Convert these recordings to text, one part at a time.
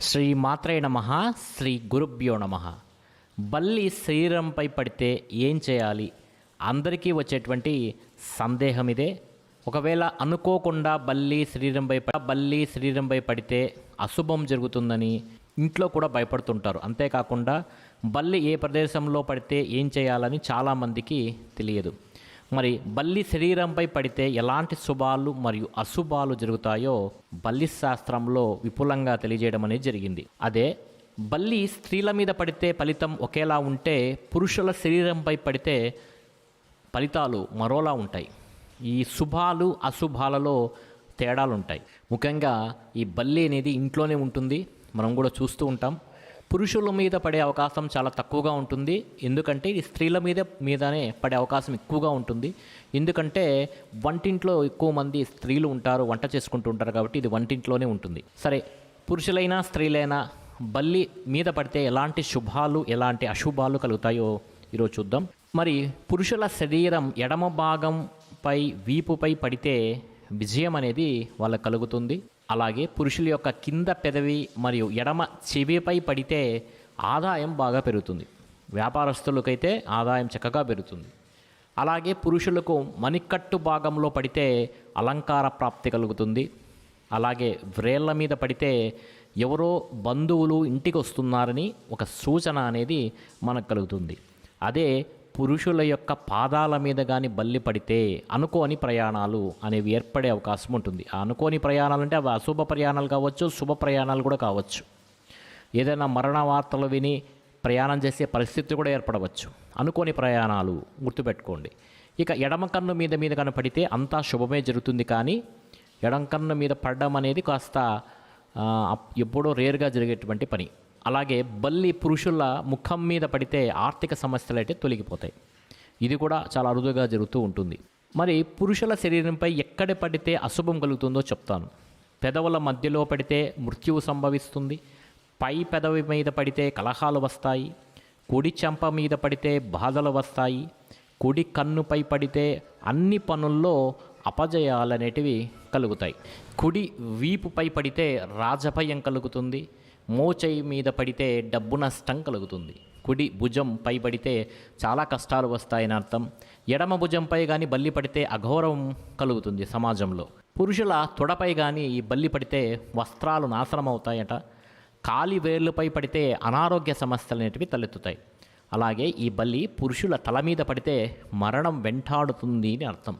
శ్రీ మాత్రే నమ శ్రీ గురుభ్యో నమ. బల్లి శరీరంపై పడితే ఏం చేయాలి? అందరికీ వచ్చేటువంటి సందేహం ఇదే ఒకవేళ అనుకోకుండా బల్లి శరీరంపై బల్లి శరీరంపై పడితే అశుభం జరుగుతుందని ఇంట్లో కూడా భయపడుతుంటారు. అంతేకాకుండా బల్లి ఏ ప్రదేశంలో పడితే ఏం చేయాలని చాలామందికి తెలియదు. మరి బల్లి శరీరంపై పడితే ఎలాంటి శుభాలు మరియు అశుభాలు జరుగుతాయో బల్లి శాస్త్రంలో విపులంగా తెలియజేయడం అనేది జరిగింది. అదే బల్లి స్త్రీల మీద పడితే ఫలితం ఒకేలా ఉంటే పురుషుల శరీరంపై పడితే ఫలితాలు మరోలా ఉంటాయి. ఈ శుభాలు అశుభాలలో తేడాలు ఉంటాయి ముఖ్యంగా ఈ బల్లి అనేది ఇంట్లోనే ఉంటుంది. మనం కూడా చూస్తూ ఉంటాం. పురుషుల మీద పడే అవకాశం చాలా తక్కువగా ఉంటుంది. ఎందుకంటే ఇది స్త్రీల మీద మీదనే పడే అవకాశం ఎక్కువగా ఉంటుంది. ఎందుకంటే వంటింట్లో ఎక్కువ మంది స్త్రీలు ఉంటారు వంట చేసుకుంటూ ఉంటారు కాబట్టి ఇది వంటింట్లోనే ఉంటుంది. సరే పురుషులైనా స్త్రీలైనా బల్లి మీద పడితే ఎలాంటి శుభాలు ఎలాంటి అశుభాలు కలుగుతాయో ఈరోజు చూద్దాం. మరి పురుషుల శరీరం ఎడమ భాగంపై వీపుపై పడితే విజయం అనేది వాళ్ళకు కలుగుతుంది. అలాగే పురుషుల యొక్క కింద పెదవి మరియు ఎడమ చెవిపై పడితే ఆదాయం బాగా పెరుగుతుంది. వ్యాపారస్తులకైతే ఆదాయం చక్కగా పెరుగుతుంది. అలాగే పురుషులకు మణికట్టు భాగంలో పడితే అలంకార ప్రాప్తి కలుగుతుంది. అలాగే వ్రేళ్ళ మీద పడితే ఎవరో బంధువులు ఇంటికి వస్తున్నారని ఒక సూచన అనేది మనకు కలుగుతుంది. అదే పురుషుల యొక్క పాదాల మీద కానీ బల్లి పడితే అనుకోని ప్రయాణాలు అనేవి ఏర్పడే అవకాశం ఉంటుంది. ఆ అనుకోని ప్రయాణాలు అంటే అవి అశుభ ప్రయాణాలు కావచ్చు శుభ ప్రయాణాలు కూడా కావచ్చు. ఏదైనా మరణ వార్తలు విని ప్రయాణం చేసే పరిస్థితి కూడా ఏర్పడవచ్చు. అనుకోని ప్రయాణాలు గుర్తుపెట్టుకోండి. ఇక ఎడమ కన్ను మీద మీద కనుక పడితే అంతా శుభమే జరుగుతుంది కానీ ఎడమ కన్ను మీద పడడం అనేది కాస్త ఎప్పుడో రేరుగా జరిగేటువంటి పని. అలాగే బల్లి పురుషుల ముఖం మీద పడితే ఆర్థిక సమస్యలు అయితే తొలగిపోతాయి. ఇది కూడా చాలా అరుదుగా జరుగుతూ ఉంటుంది. మరి పురుషుల శరీరంపై ఎక్కడ పడితే అశుభం కలుగుతుందో చెప్తాను. పెదవుల మధ్యలో పడితే మృత్యువు సంభవిస్తుంది. పై పెదవి మీద పడితే కలహాలు వస్తాయి. కుడి చెంప మీద పడితే బాధలు వస్తాయి. కుడి కన్నుపై పడితే అన్ని పనుల్లో అపజయాలనేటివి కలుగుతాయి. కుడి వీపుపై పడితే రాజభయం కలుగుతుంది. మోచేయి మీద పడితే డబ్బు నష్టం కలుగుతుంది. కుడి భుజం పై పడితే చాలా కష్టాలు వస్తాయని అర్థం. ఎడమ భుజంపై కానీ బల్లి పడితే అఘోరం కలుగుతుంది సమాజంలో. పురుషుల తొడపై కానీ ఈ బల్లి పడితే వస్త్రాలు నాశనం అవుతాయట. కాలి వేర్లపై పడితే అనారోగ్య సమస్యలు అనేటివి తలెత్తుతాయి. అలాగే ఈ బల్లి పురుషుల తల మీద పడితే మరణం వెంటాడుతుంది అని అర్థం.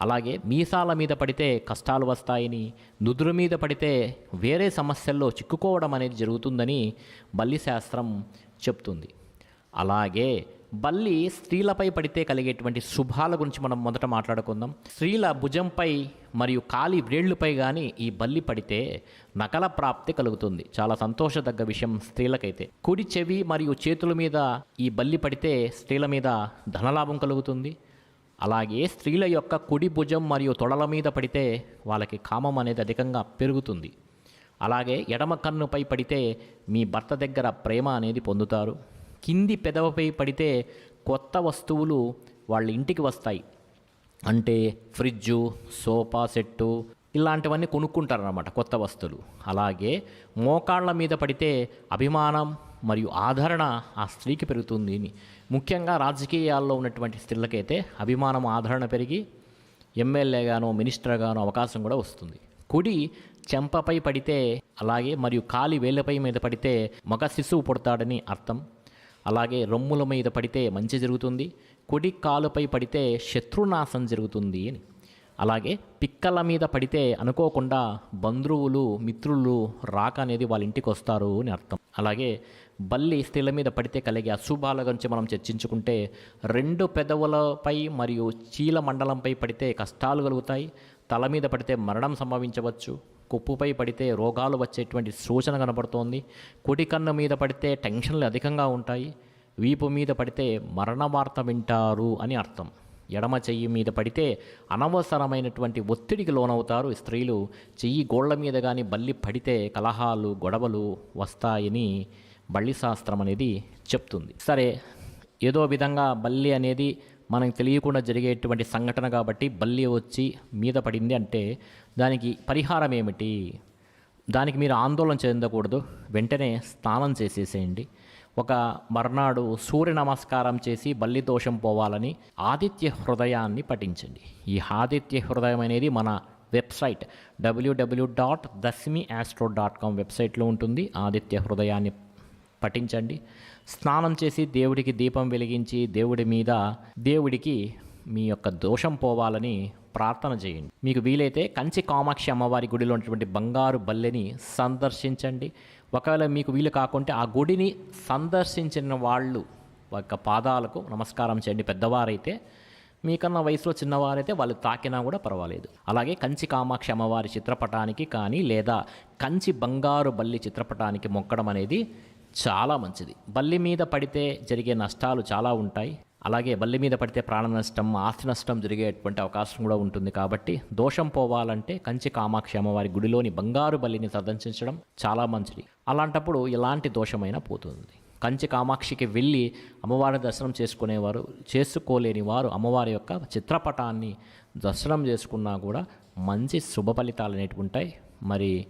అలాగే మీసాల మీద పడితే కష్టాలు వస్తాయని నుదురు మీద పడితే వేరే సమస్యల్లో చిక్కుకోవడం అనేది జరుగుతుందని బల్లి శాస్త్రం చెప్తుంది. అలాగే బల్లి స్త్రీలపై పడితే కలిగేటువంటి శుభాల గురించి మనం మొదట మాట్లాడుకుందాం. స్త్రీల భుజంపై మరియు కాలి వ్రేళ్ళుపై కానీ ఈ బల్లి పడితే నకల ప్రాప్తి కలుగుతుంది. చాలా సంతోషదగ్గ విషయం స్త్రీలకైతే. కుడి చెవి మరియు చేతుల మీద ఈ బల్లి పడితే స్త్రీల మీద ధనలాభం కలుగుతుంది. అలాగే స్త్రీల యొక్క కుడి భుజం మరియు తొడల మీద పడితే వాళ్ళకి కామం అనేది అధికంగా పెరుగుతుంది. అలాగే ఎడమ కన్నుపై పడితే మీ భర్త దగ్గర ప్రేమ అనేది పొందుతారు. కింది పెదవపై పడితే కొత్త వస్తువులు వాళ్ళ ఇంటికి వస్తాయి. అంటే ఫ్రిడ్జు సోఫా సెట్టు ఇలాంటివన్నీ కొనుక్కుంటారన్నమాట కొత్త వస్తువులు. అలాగే మోకాళ్ళ మీద పడితే అభిమానం మరియు ఆదరణ ఆ స్త్రీకి పెరుగుతుంది అని. ముఖ్యంగా రాజకీయాల్లో ఉన్నటువంటి స్త్రీలకైతే అభిమానం ఆదరణ పెరిగి ఎమ్మెల్యేగానో మినిస్టర్గానో అవకాశం కూడా వస్తుంది. కుడి చెంపపై పడితే అలాగే మరియు కాలి వేళ్ళపై మీద పడితే మగ శిశువు పుడతాడని అర్థం. అలాగే రొమ్ముల మీద పడితే మంచి జరుగుతుంది. కుడి కాలుపై పడితే శత్రునాశం జరుగుతుంది అని. అలాగే పిక్కల మీద పడితే అనుకోకుండా బంధువులు మిత్రులు రాక అనేది వాళ్ళ ఇంటికి వస్తారు అని అర్థం. అలాగే బల్లి స్త్రీల మీద పడితే కలిగే అశుభాల గురించి మనం చర్చించుకుంటే రెండు పెదవులపై మరియు చీల మండలంపై పడితే కష్టాలు కలుగుతాయి. తల మీద పడితే మరణం సంభవించవచ్చు. కొప్పుపై పడితే రోగాలు వచ్చేటువంటి సూచన కనబడుతోంది. కుడి కన్ను మీద పడితే టెన్షన్లు అధికంగా ఉంటాయి. వీపు మీద పడితే మరణ వార్త వింటారు అని అర్థం. ఎడమ చెయ్యి మీద పడితే అనవసరమైనటువంటి ఒత్తిడికి లోనవుతారు స్త్రీలు. చెయ్యి గోళ్ళ మీద కానీ బల్లి పడితే కలహాలు గొడవలు వస్తాయని బల్లి శాస్త్రం అనేది చెప్తుంది. సరే ఏదో విధంగా బల్లి అనేది మనకు తెలియకుండా జరిగేటువంటి సంఘటన కాబట్టి బల్లి వచ్చి మీద పడింది అంటే దానికి పరిహారం ఏమిటి దానికి మీరు ఆందోళన చెందకూడదు. వెంటనే స్నానం చేసేసేయండి. ఒక మర్నాడు సూర్య నమస్కారం చేసి బల్లి దోషం పోవాలని ఆదిత్య హృదయాన్ని పఠించండి. ఈ ఆదిత్య హృదయం అనేది మన వెబ్సైట్ డబ్ల్యూడబ్ల్యూ డాట్ దస్మి ఆస్ట్రో డాట్ కామ్ వెబ్సైట్లో ఉంటుంది. ఆదిత్య హృదయాన్ని పఠించండి. స్నానం చేసి దేవుడికి దీపం వెలిగించి దేవుడి మీద దేవుడికి మీ యొక్క దోషం పోవాలని ప్రార్థన చేయండి. మీకు వీలైతే కంచి కామాక్షి అమ్మవారి గుడిలో ఉన్నటువంటి బంగారు బల్లెని సందర్శించండి. ఒకవేళ మీకు వీలు కాకుంటే ఆ గుడిని సందర్శించిన వాళ్ళు యొక్క పాదాలకు నమస్కారం చేయండి. పెద్దవారైతే మీకన్నా వయసులో చిన్నవారైతే వాళ్ళు తాకినా కూడా పర్వాలేదు. అలాగే కంచి కామాక్షి అమ్మవారి చిత్రపటానికి కానీ లేదా కంచి బంగారు బల్లి చిత్రపటానికి మొక్కడం అనేది చాలా మంచిది. బల్లి మీద పడితే జరిగే నష్టాలు చాలా ఉంటాయి. అలాగే బల్లి మీద పడితే ప్రాణ నష్టం ఆస్తి నష్టం జరిగేటువంటి అవకాశం కూడా ఉంటుంది. కాబట్టి దోషం పోవాలంటే కంచి కామాక్షి అమ్మవారి గుడిలోని బంగారు బల్లిని సందర్శించడం చాలా మంచిది. అలాంటప్పుడు ఎలాంటి దోషమైనా పోతుంది. కంచి కామాక్షికి వెళ్ళి అమ్మవారి దర్శనం చేసుకునేవారు చేసుకోలేని వారు అమ్మవారి యొక్క చిత్రపటాన్ని దర్శనం చేసుకున్నా కూడా మంచి శుభ ఫలితాలు అనేటివి ఉంటాయి. మరి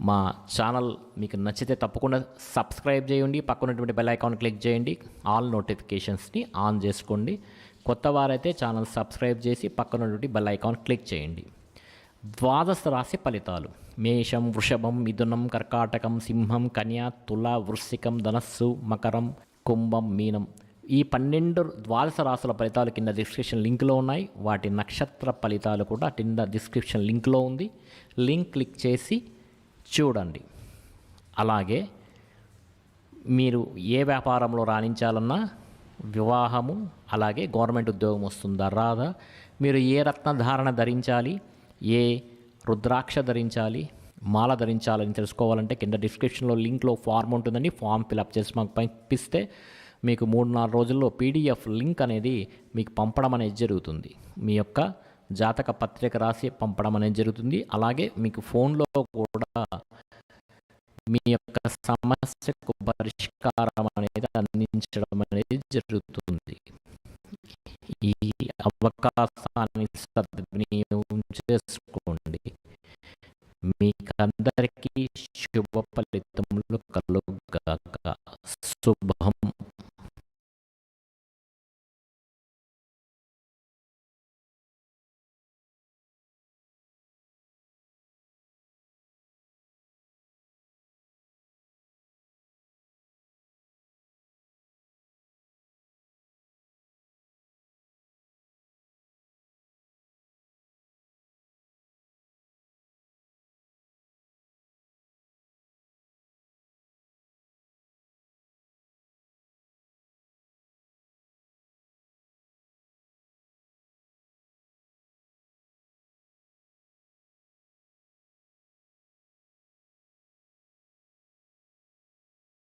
మా ఛానల్ మీకు నచ్చితే తప్పకుండా సబ్స్క్రైబ్ చేయండి. పక్కనటువంటి బెల్ ఐకాన్ క్లిక్ చేయండి. ఆల్ నోటిఫికేషన్స్ని ఆన్ చేసుకోండి. కొత్త వారైతే ఛానల్ సబ్స్క్రైబ్ చేసి పక్కనటువంటి బెల్ ఐకాన్ క్లిక్ చేయండి. ద్వాదశ రాశి ఫలితాలు. మేషం వృషభం మిథునం కర్కాటకం సింహం కన్యా తుల వృశ్చికం ధనస్సు మకరం కుంభం మీనం. ఈ పన్నెండు ద్వాదశ రాశుల ఫలితాలు కింద డిస్క్రిప్షన్ లింక్లో ఉన్నాయి. వాటి నక్షత్ర ఫలితాలు కూడా కింద డిస్క్రిప్షన్ లింక్లో ఉంది. లింక్ క్లిక్ చేసి చూడండి. అలాగే మీరు ఏ వ్యాపారంలో రాణించాలన్నా వివాహము అలాగే గవర్నమెంట్ ఉద్యోగం వస్తుందా రాదా? మీరు ఏ రత్నధారణ ధరించాలి? ఏ రుద్రాక్ష ధరించాలి? మాల ధరించాలని తెలుసుకోవాలంటే కింద డిస్క్రిప్షన్లో లింక్లో ఫార్మ్ ఉంటుందండి. ఫామ్ ఫిలప్ చేసి మాకు పంపిస్తే మీకు మూడు నాలుగు రోజుల్లో పీడిఎఫ్ లింక్ అనేది మీకు పంపడం అనేది జరుగుతుంది. మీ యొక్క జాతక పత్రిక రాసి పంపడం అనేది జరుగుతుంది. అలాగే మీకు ఫోన్లో కూడా మీ యొక్క సమస్యకు పరిష్కారం అనేది అందించడం అనేది జరుగుతుంది. ఈ అవకాశాన్ని సద్వినియోగం చేసుకోండి. మీకందరికీ శుభ ఫలితములు కలుగాక శుభం